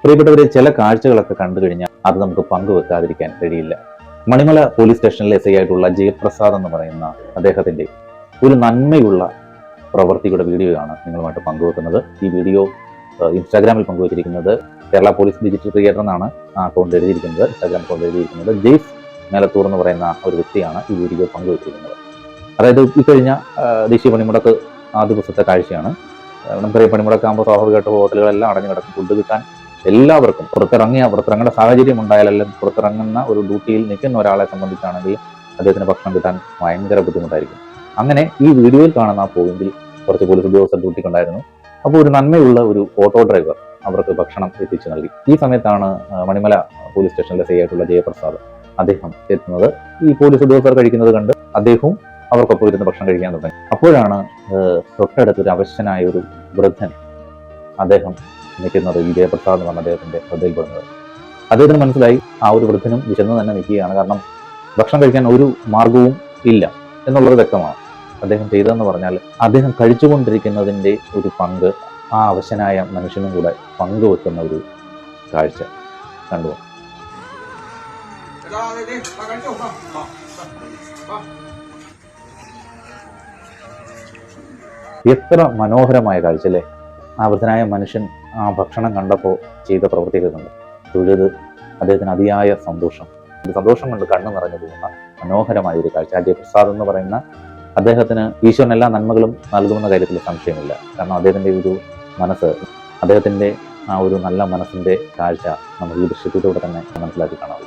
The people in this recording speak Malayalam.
പ്രിയപ്പെട്ടവരെ ചില കാഴ്ചകളൊക്കെ കണ്ടു കഴിഞ്ഞാൽ അത് നമുക്ക് പങ്കുവെക്കാതിരിക്കാൻ കഴിയില്ല. മണിമല പോലീസ് സ്റ്റേഷനിലെ എസ് ഐ ആയിട്ടുള്ള ജയപ്രസാദ് എന്ന് പറയുന്ന അദ്ദേഹത്തിന്റെ ഒരു നന്മയുള്ള പ്രവൃത്തിയുടെ വീഡിയോയാണ് നിങ്ങളുമായിട്ട് പങ്കുവെക്കുന്നത്. ഈ വീഡിയോ ഇൻസ്റ്റാഗ്രാമിൽ പങ്കുവച്ചിരിക്കുന്നത് കേരള പോലീസ് ഡിജിറ്റൽ ക്രിയേറ്റർ എന്നാണ് ആ അക്കൗണ്ട് എഴുതിയിരിക്കുന്നത്. ഇൻസ്റ്റാഗ്രാം അക്കൗണ്ട് എഴുതിയിരിക്കുന്നത് ജെയ്സ് മേലത്തൂർ എന്ന് പറയുന്ന ഒരു വ്യക്തിയാണ് ഈ വീഡിയോ പങ്കുവച്ചിരിക്കുന്നത്. അതായത് ഈ കഴിഞ്ഞ ദേശീയ പണിമുടക്ക് ആ ദിവസത്തെ കാഴ്ചയാണ്. നമുക്കറിയാം പണിമുടക്കാകുമ്പോൾ സ്വാഭാവികമായിട്ട് ഹോട്ടലുകളെല്ലാം അടഞ്ഞു കിടക്കും. ഫുഡ് കിട്ടാൻ എല്ലാവർക്കും പുറത്തിറങ്ങിയ പുറത്തിറങ്ങേണ്ട സാഹചര്യം ഉണ്ടായാലെല്ലാം പുറത്തിറങ്ങുന്ന ഒരു ഡ്യൂട്ടിയിൽ നിൽക്കുന്ന ഒരാളെ സംബന്ധിച്ചാണെങ്കിൽ അദ്ദേഹത്തിന് ഭക്ഷണം കിട്ടാൻ ഭയങ്കര ബുദ്ധിമുട്ടായിരിക്കും. അങ്ങനെ ഈ വീഡിയോയിൽ കാണുന്ന ആ പോയിന്റിൽ കുറച്ച് പോലീസ് ഉദ്യോഗസ്ഥർ ഡ്യൂട്ടിക്കുണ്ടായിരുന്നു. അപ്പോൾ ഒരു നന്മയുള്ള ഒരു ഓട്ടോ ഡ്രൈവർ അവർക്ക് ഭക്ഷണം എത്തിച്ചു നൽകി. ഈ സമയത്താണ് മണിമല പോലീസ് സ്റ്റേഷനിലെ സേ ആയിട്ടുള്ള ജയപ്രസാദ് അദ്ദേഹം എത്തുന്നത്. ഈ പോലീസ് ഉദ്യോഗസ്ഥർ കഴിക്കുന്നത് കണ്ട് അദ്ദേഹവും അവർക്കൊപ്പം ഇരുന്ന് ഭക്ഷണം കഴിക്കാൻ തുടങ്ങി. അപ്പോഴാണ് തൊട്ടടുത്ത് ഒരു ഒരു വൃദ്ധൻ അദ്ദേഹം നിൽക്കുന്നത് ഈ ജയപ്രസാദ് എന്ന് അദ്ദേഹത്തിന്റെ ശ്രദ്ധയിൽപ്പെടുന്നത് അദ്ദേഹത്തിന് മനസ്സിലായി ആ ഒരു വൃദ്ധനും വിശന്ന് തന്നെ നിൽക്കുകയാണ്. കാരണം ഭക്ഷണം കഴിക്കാൻ ഒരു മാർഗവും ഇല്ല എന്നുള്ളത് വ്യക്തമാണ്. അദ്ദേഹം ചെയ്തതെന്ന് പറഞ്ഞാൽ അദ്ദേഹം കഴിച്ചുകൊണ്ടിരിക്കുന്നതിന്റെ ഒരു പങ്ക് ആ അവശനായ മനുഷ്യനും കൂടെ പങ്കുവെക്കുന്ന ഒരു കാഴ്ച കണ്ടു. എത്ര മനോഹരമായ കാഴ്ച അല്ലേ? ആ വൃദ്ധനായ മനുഷ്യൻ ആ ഭക്ഷണം കണ്ടപ്പോൾ ചെയ്ത പ്രവൃത്തികൾ കണ്ട് തൊഴുത് അദ്ദേഹത്തിന് അതിയായ സന്തോഷം. സന്തോഷം കൊണ്ട് കണ്ണു നിറഞ്ഞു പോകുന്ന മനോഹരമായ ഒരു കാഴ്ച. അജയ് പ്രസാദ് എന്ന് പറയുന്ന അദ്ദേഹത്തിന് ഈശ്വരൻ എല്ലാ നന്മകളും നൽകുമെന്ന കാര്യത്തിൽ സംശയമില്ല. കാരണം അദ്ദേഹത്തിന്റെ ഒരു മനസ്സ് അദ്ദേഹത്തിന്റെ ആ ഒരു നല്ല മനസ്സിന്റെ കാഴ്ച നമുക്ക് ഈ ദൃശ്യത്തിലൂടെ തന്നെ മനസ്സിലാക്കി കാണാം